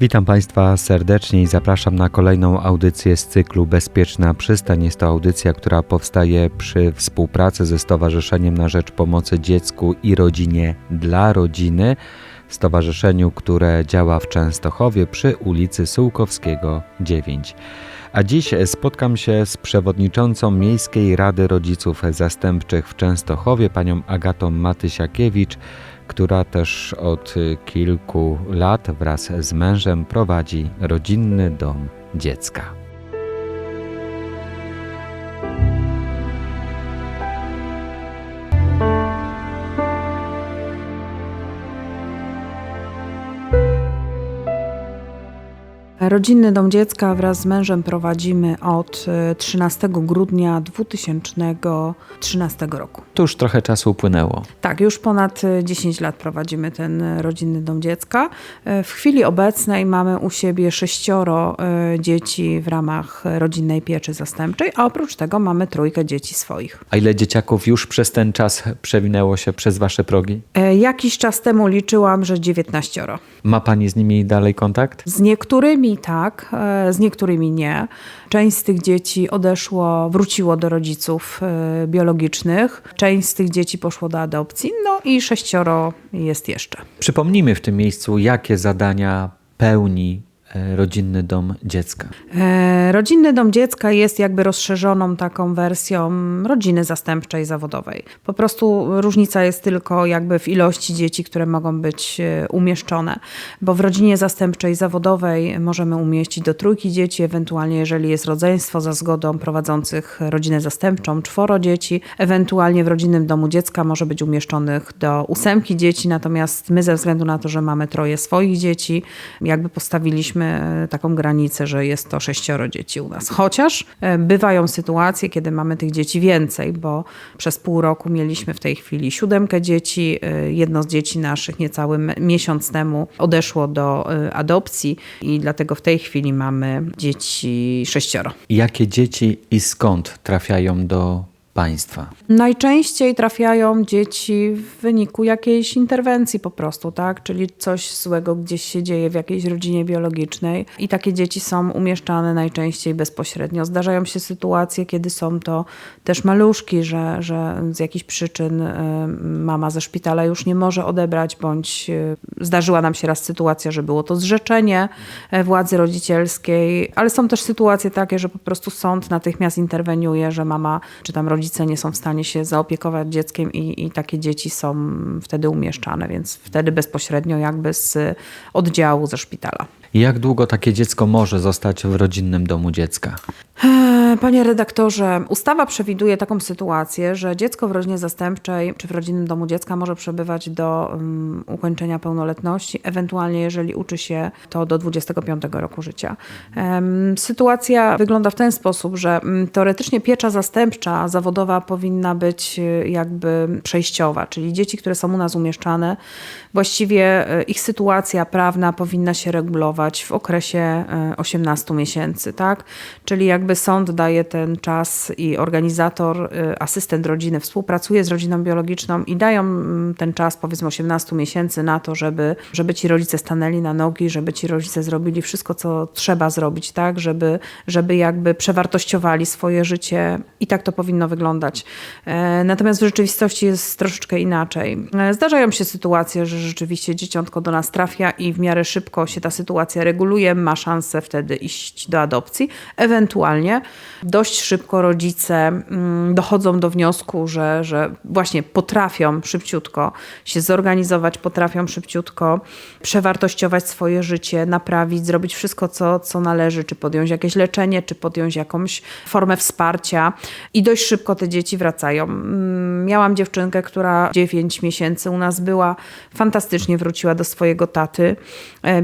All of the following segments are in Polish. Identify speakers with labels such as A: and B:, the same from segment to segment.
A: Witam Państwa serdecznie i zapraszam na kolejną audycję z cyklu Bezpieczna Przystań. Jest to audycja, która powstaje przy współpracy ze Stowarzyszeniem na Rzecz Pomocy Dziecku i Rodzinie dla Rodziny, stowarzyszeniu, które działa w Częstochowie przy ulicy Sułkowskiego 9. A dziś spotkam się z przewodniczącą Miejskiej Rady Rodziców Zastępczych w Częstochowie, panią Agatą Matysiakiewicz, która też od kilku lat wraz z mężem prowadzi rodzinny dom dziecka.
B: Rodzinny Dom Dziecka wraz z mężem prowadzimy od e, 13 grudnia 2013 roku.
C: Tu już trochę czasu upłynęło.
B: Tak, już ponad e, 10 lat prowadzimy ten e, Rodzinny Dom Dziecka. E, W chwili obecnej mamy u siebie sześcioro e, dzieci w ramach rodzinnej pieczy zastępczej, a oprócz tego mamy trójkę dzieci swoich.
C: A ile dzieciaków już przez ten czas przewinęło się przez wasze progi?
B: E, Jakiś czas temu liczyłam, że 19.
C: Ma pani z nimi dalej kontakt?
B: Z niektórymi tak, e, z niektórymi nie. Część z tych dzieci odeszło, wróciło do rodziców e, biologicznych, część z tych dzieci poszło do adopcji, no i sześcioro jest jeszcze.
C: Przypomnijmy w tym miejscu, jakie zadania pełni rodzinny dom dziecka.
B: E, Rodzinny Dom Dziecka jest jakby rozszerzoną taką wersją rodziny zastępczej zawodowej. Po prostu różnica jest tylko jakby w ilości dzieci, które mogą być e, umieszczone, bo w rodzinie zastępczej zawodowej możemy umieścić do trójki dzieci, ewentualnie jeżeli jest rodzeństwo za zgodą prowadzących rodzinę zastępczą, czworo dzieci, ewentualnie w rodzinnym domu dziecka może być umieszczonych do ósemki dzieci, natomiast my ze względu na to, że mamy troje swoich dzieci, jakby postawiliśmy e, taką granicę, że jest to sześcioro dzieci u nas. Chociaż e, bywają sytuacje, kiedy mamy tych dzieci więcej, bo przez pół roku mieliśmy w tej chwili siódemkę dzieci. E, Jedno z dzieci naszych niecały miesiąc temu odeszło do adopcji i dlatego w tej chwili mamy dzieci sześcioro.
C: Jakie dzieci i skąd trafiają do państwa?
B: Najczęściej trafiają dzieci w wyniku jakiejś interwencji po prostu, tak? Czyli coś złego gdzieś się dzieje w jakiejś rodzinie biologicznej i takie dzieci są umieszczane najczęściej bezpośrednio. Zdarzają się sytuacje, kiedy są to też maluszki, że, że z jakichś przyczyn e, mama ze szpitala już nie może odebrać, bądź e, zdarzyła nam się raz sytuacja, że było to zrzeczenie e, władzy rodzicielskiej, ale są też sytuacje takie, że po prostu sąd natychmiast interweniuje, że mama czy tam rodzice nie są w stanie się zaopiekować dzieckiem i, i takie dzieci są wtedy umieszczane, więc wtedy bezpośrednio jakby z oddziału ze szpitala.
C: Jak długo takie dziecko może zostać w rodzinnym domu dziecka?
B: E, Panie redaktorze, ustawa przewiduje taką sytuację, że dziecko w rodzinie zastępczej czy w rodzinnym domu dziecka może przebywać do um, ukończenia pełnoletności, ewentualnie jeżeli uczy się to do 25 roku życia. Em, sytuacja wygląda w ten sposób, że mm, teoretycznie piecza zastępcza zawodowa powinna być e, jakby przejściowa, czyli dzieci, które są u nas umieszczane, właściwie e, ich sytuacja prawna powinna się regulować w okresie e, 18 miesięcy, tak? Czyli jakby sąd daje ten czas i organizator, y, asystent rodziny współpracuje z rodziną biologiczną i dają mm, ten czas powiedzmy 18 miesięcy na to, żeby, żeby ci rodzice stanęli na nogi, żeby ci rodzice zrobili wszystko, co trzeba zrobić, tak? Żeby, żeby jakby przewartościowali swoje życie i tak to powinno wyglądać. E, Natomiast w rzeczywistości jest troszeczkę inaczej. E, Zdarzają się sytuacje, że rzeczywiście dzieciątko do nas trafia i w miarę szybko się ta sytuacja reguluje, ma szansę wtedy iść do adopcji. Ewentualnie dość szybko rodzice mm, dochodzą do wniosku, że, że właśnie potrafią szybciutko się zorganizować, potrafią szybciutko przewartościować swoje życie, naprawić, zrobić wszystko, co, co należy, czy podjąć jakieś leczenie, czy podjąć jakąś formę wsparcia i dość szybko te dzieci wracają. Mm, Miałam dziewczynkę, która 9 miesięcy u nas była, fantastycznie wróciła do swojego taty e,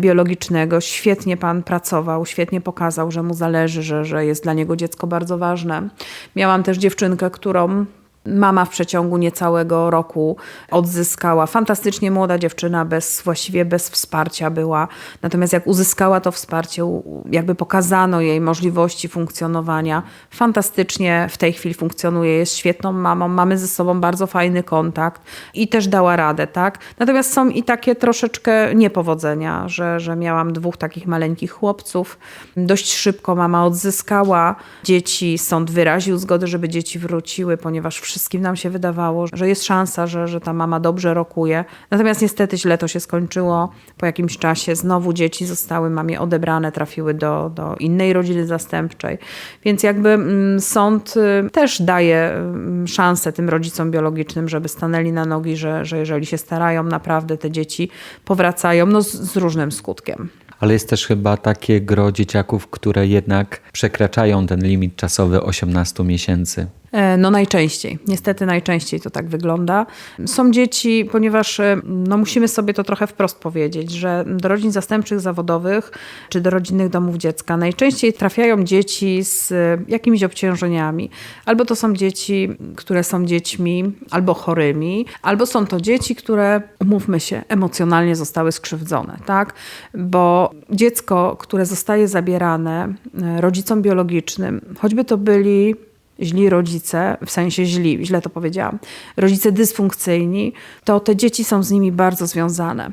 B: świetnie pan pracował, świetnie pokazał, że mu zależy, że, że jest dla niego dziecko bardzo ważne. Miałam też dziewczynkę, którą Mama w przeciągu niecałego roku odzyskała. Fantastycznie młoda dziewczyna, bez, właściwie bez wsparcia była. Natomiast jak uzyskała to wsparcie, jakby pokazano jej możliwości funkcjonowania, fantastycznie w tej chwili funkcjonuje, jest świetną mamą, mamy ze sobą bardzo fajny kontakt i też dała radę, tak? Natomiast są i takie troszeczkę niepowodzenia, że, że miałam dwóch takich maleńkich chłopców. Dość szybko mama odzyskała dzieci, sąd wyraził zgodę, żeby dzieci wróciły, ponieważ wszystkim nam się wydawało, że jest szansa, że, że ta mama dobrze rokuje. Natomiast niestety źle to się skończyło. Po jakimś czasie znowu dzieci zostały mamie odebrane, trafiły do, do innej rodziny zastępczej. Więc jakby mm, sąd y, też daje mm, szansę tym rodzicom biologicznym, żeby stanęli na nogi, że, że jeżeli się starają, naprawdę te dzieci powracają, no z, z różnym skutkiem.
C: Ale jest też chyba takie gro dzieciaków, które jednak przekraczają ten limit czasowy 18 miesięcy.
B: E, No najczęściej, niestety najczęściej to tak wygląda. Są dzieci, ponieważ e, no musimy sobie to trochę wprost powiedzieć, że do rodzin zastępczych zawodowych czy do rodzinnych domów dziecka najczęściej trafiają dzieci z e, jakimiś obciążeniami. Albo to są dzieci, które są dziećmi albo chorymi, albo są to dzieci, które, umówmy się, emocjonalnie zostały skrzywdzone, tak? Bo dziecko, które zostaje zabierane rodzicom biologicznym, choćby to byli źli rodzice, w sensie źli, źle to powiedziałam, rodzice dysfunkcyjni, to te dzieci są z nimi bardzo związane.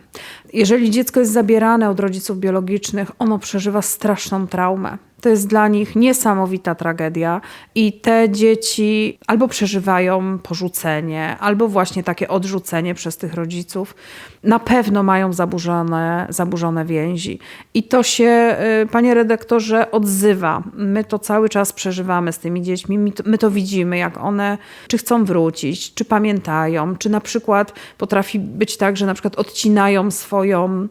B: Jeżeli dziecko jest zabierane od rodziców biologicznych, ono przeżywa straszną traumę. To jest dla nich niesamowita tragedia i te dzieci albo przeżywają porzucenie, albo właśnie takie odrzucenie przez tych rodziców. Na pewno mają zaburzone, zaburzone więzi. I to się, y, panie redaktorze, odzywa. My to cały czas przeżywamy z tymi dziećmi. My to, my to widzimy, jak one czy chcą wrócić, czy pamiętają, czy na przykład potrafi być tak, że na przykład odcinają swoją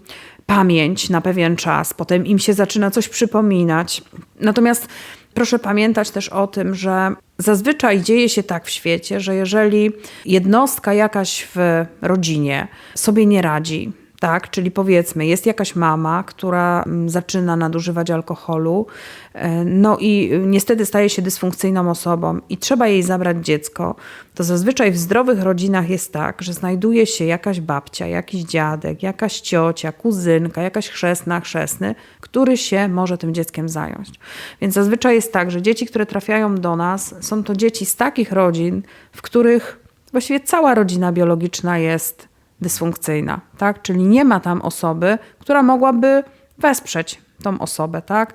B: pamięć na pewien czas, potem im się zaczyna coś przypominać. Natomiast proszę pamiętać też o tym, że zazwyczaj dzieje się tak w świecie, że jeżeli jednostka jakaś w rodzinie sobie nie radzi, tak, czyli powiedzmy, jest jakaś mama, która mm, zaczyna nadużywać alkoholu, e, no i niestety staje się dysfunkcyjną osobą i trzeba jej zabrać dziecko, to zazwyczaj w zdrowych rodzinach jest tak, że znajduje się jakaś babcia, jakiś dziadek, jakaś ciocia, kuzynka, jakaś chrzestna, chrzestny, który się może tym dzieckiem zająć. Więc zazwyczaj jest tak, że dzieci, które trafiają do nas, są to dzieci z takich rodzin, w których właściwie cała rodzina biologiczna jest dysfunkcyjna, tak? Czyli nie ma tam osoby, która mogłaby wesprzeć tą osobę, tak?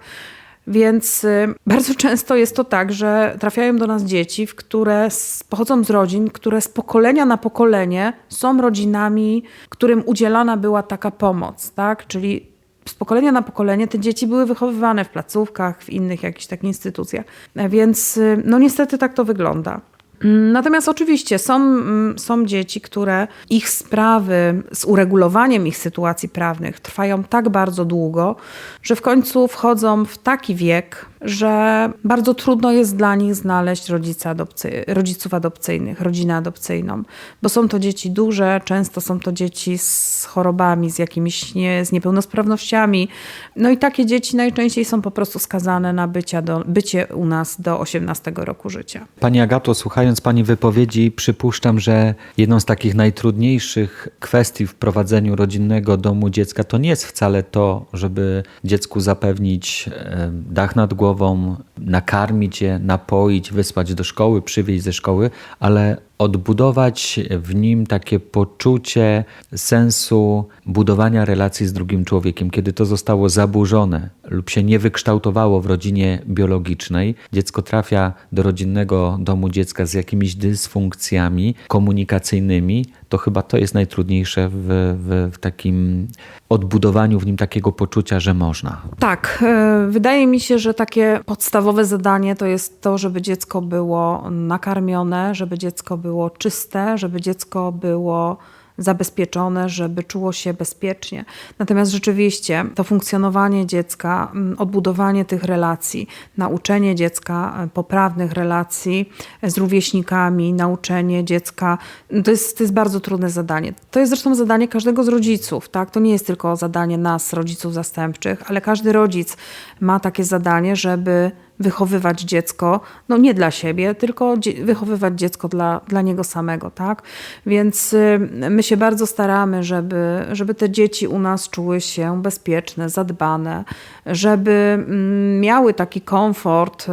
B: Więc y, bardzo często jest to tak, że trafiają do nas dzieci, które pochodzą z rodzin, które z pokolenia na pokolenie są rodzinami, którym udzielana była taka pomoc, tak? Czyli z pokolenia na pokolenie te dzieci były wychowywane w placówkach, w innych jakichś takich instytucjach. E, Więc y, no niestety tak to wygląda. Mm, Natomiast oczywiście są, mm, są dzieci, które ich sprawy z uregulowaniem ich sytuacji prawnych trwają tak bardzo długo, że w końcu wchodzą w taki wiek, że bardzo trudno jest dla nich znaleźć rodzica adopcy, rodziców adopcyjnych, rodzinę adopcyjną, bo są to dzieci duże, często są to dzieci z chorobami, z jakimiś nie, z niepełnosprawnościami. No i takie dzieci najczęściej są po prostu skazane na bycia do, bycie u nas do 18 roku życia.
C: Pani Agato, słuchając Pani wypowiedzi, przypuszczam, że jedną z takich najtrudniejszych kwestii w prowadzeniu rodzinnego domu dziecka to nie jest wcale to, żeby dziecku zapewnić e, dach nad głową, nakarmić je, napoić, wysłać do szkoły, przywieźć ze szkoły, ale odbudować w nim takie poczucie sensu budowania relacji z drugim człowiekiem. Kiedy to zostało zaburzone lub się nie wykształtowało w rodzinie biologicznej, dziecko trafia do rodzinnego domu dziecka z jakimiś dysfunkcjami komunikacyjnymi, to chyba to jest najtrudniejsze w, w, w takim odbudowaniu w nim takiego poczucia, że można.
B: Tak, e, wydaje mi się, że takie podstawowe zadanie to jest to, żeby dziecko było nakarmione, żeby dziecko było czyste, żeby dziecko było zabezpieczone, żeby czuło się bezpiecznie. Natomiast rzeczywiście to funkcjonowanie dziecka, mm, odbudowanie tych relacji, nauczenie dziecka e, poprawnych relacji z rówieśnikami, nauczenie dziecka, mm, to jest, to jest bardzo trudne zadanie. To jest zresztą zadanie każdego z rodziców, tak? To nie jest tylko zadanie nas, rodziców zastępczych, ale każdy rodzic ma takie zadanie, żeby wychowywać dziecko, no nie dla siebie, tylko wychowywać dziecko dla, dla niego samego, tak? Więc y, my się bardzo staramy, żeby, żeby te dzieci u nas czuły się bezpieczne, zadbane, żeby mm, miały taki komfort, y,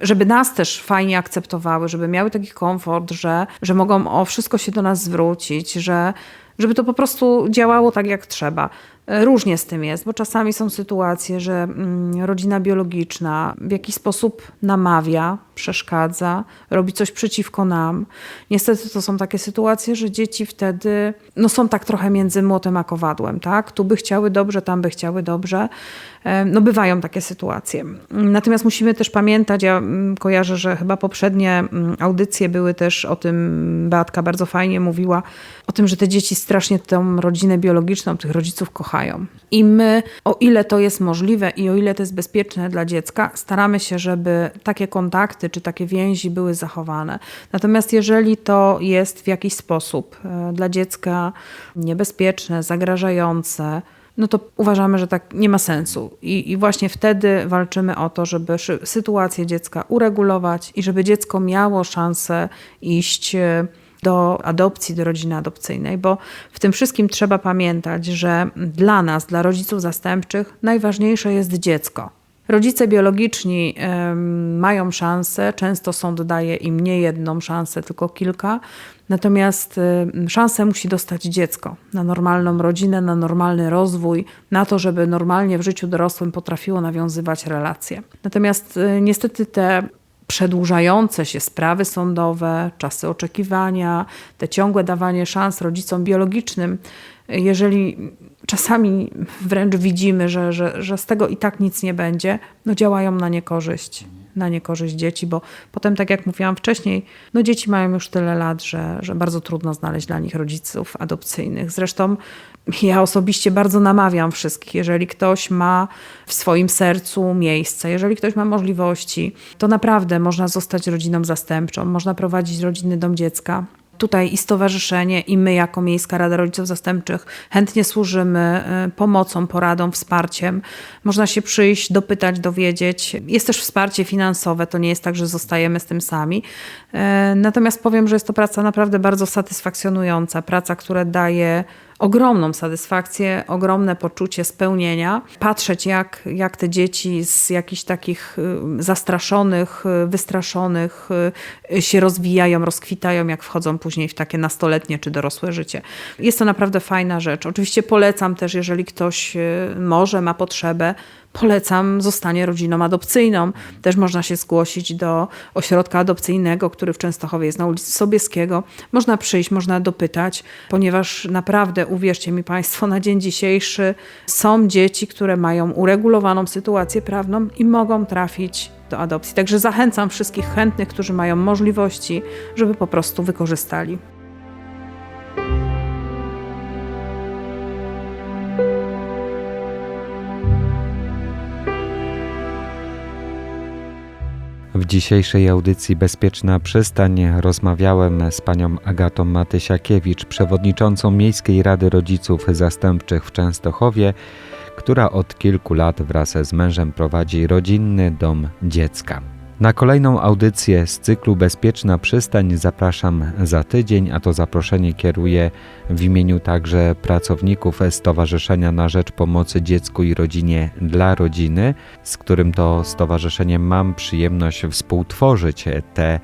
B: żeby nas też fajnie akceptowały, żeby miały taki komfort, że, że mogą o wszystko się do nas zwrócić, że żeby to po prostu działało tak, jak trzeba. E, Różnie z tym jest, bo czasami są sytuacje, że mm, rodzina biologiczna w jakiś sposób namawia, przeszkadza, robi coś przeciwko nam. Niestety to są takie sytuacje, że dzieci wtedy no, są tak trochę między młotem a kowadłem, tak? Tu by chciały dobrze, tam by chciały dobrze. No bywają takie sytuacje. Natomiast musimy też pamiętać, ja mm, kojarzę, że chyba poprzednie mm, audycje były też o tym, Beatka bardzo fajnie mówiła, o tym, że te dzieci strasznie tą rodzinę biologiczną, tych rodziców kochają. I my, o ile to jest możliwe i o ile to jest bezpieczne dla dziecka, staramy się, żeby takie kontakty czy takie więzi były zachowane. Natomiast jeżeli to jest w jakiś sposób e, dla dziecka niebezpieczne, zagrażające, no to uważamy, że tak nie ma sensu. I, I właśnie wtedy walczymy o to, żeby sytuację dziecka uregulować i żeby dziecko miało szansę iść e, do adopcji, do rodziny adopcyjnej, bo w tym wszystkim trzeba pamiętać, że dla nas, dla rodziców zastępczych, najważniejsze jest dziecko. Rodzice biologiczni mają szansę, często sąd daje im nie jedną szansę, tylko kilka, natomiast szansę musi dostać dziecko na normalną rodzinę, na normalny rozwój, na to, żeby normalnie w życiu dorosłym potrafiło nawiązywać relacje. Natomiast e, niestety te przedłużające się sprawy sądowe, czasy oczekiwania, te ciągłe dawanie szans rodzicom biologicznym, jeżeli czasami wręcz widzimy, że, że, że z tego i tak nic nie będzie, no działają na niekorzyść. Na niekorzyść dzieci, bo potem, tak jak mówiłam wcześniej, no dzieci mają już tyle lat, że, że bardzo trudno znaleźć dla nich rodziców adopcyjnych. Zresztą ja osobiście bardzo namawiam wszystkich, jeżeli ktoś ma w swoim sercu miejsce, jeżeli ktoś ma możliwości, to naprawdę można zostać rodziną zastępczą, można prowadzić rodzinny dom dziecka. Tutaj i stowarzyszenie, i my, jako Miejska Rada Rodziców Zastępczych, chętnie służymy y, pomocą, poradą, wsparciem. Można się przyjść, dopytać, dowiedzieć. Jest też wsparcie finansowe, to nie jest tak, że zostajemy z tym sami. E, Natomiast powiem, że jest to praca naprawdę bardzo satysfakcjonująca, praca, która daje ogromną satysfakcję, ogromne poczucie spełnienia. Patrzeć, jak, jak te dzieci z jakichś takich y, zastraszonych, y, wystraszonych y, się rozwijają, rozkwitają, jak wchodzą później w takie nastoletnie czy dorosłe życie. Jest to naprawdę fajna rzecz. Oczywiście polecam też, jeżeli ktoś może, ma potrzebę, polecam zostanie rodziną adopcyjną. Też można się zgłosić do ośrodka adopcyjnego, który w Częstochowie jest na ulicy Sobieskiego. Można przyjść, można dopytać, ponieważ naprawdę, uwierzcie mi Państwo, na dzień dzisiejszy są dzieci, które mają uregulowaną sytuację prawną i mogą trafić do adopcji. Także zachęcam wszystkich chętnych, którzy mają możliwości, żeby po prostu wykorzystali.
A: W dzisiejszej audycji Bezpieczna Przystań rozmawiałem z panią Agatą Matysiakiewicz, przewodniczącą Miejskiej Rady Rodziców Zastępczych w Częstochowie, która od kilku lat wraz z mężem prowadzi rodzinny dom dziecka. Na kolejną audycję z cyklu Bezpieczna Przystań zapraszam za tydzień, a to zaproszenie kieruję w imieniu także pracowników Stowarzyszenia na Rzecz Pomocy Dziecku i Rodzinie dla Rodziny, z którym to stowarzyszeniem mam przyjemność współtworzyć te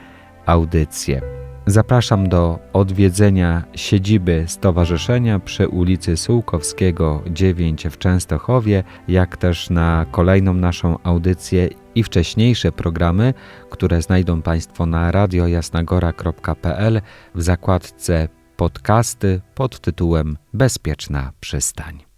A: audycje. Zapraszam do odwiedzenia siedziby stowarzyszenia przy ulicy Sułkowskiego 9 w Częstochowie, jak też na kolejną naszą audycję i wcześniejsze programy, które znajdą Państwo na radiojasnagora.pl w zakładce podcasty pod tytułem Bezpieczna przystań.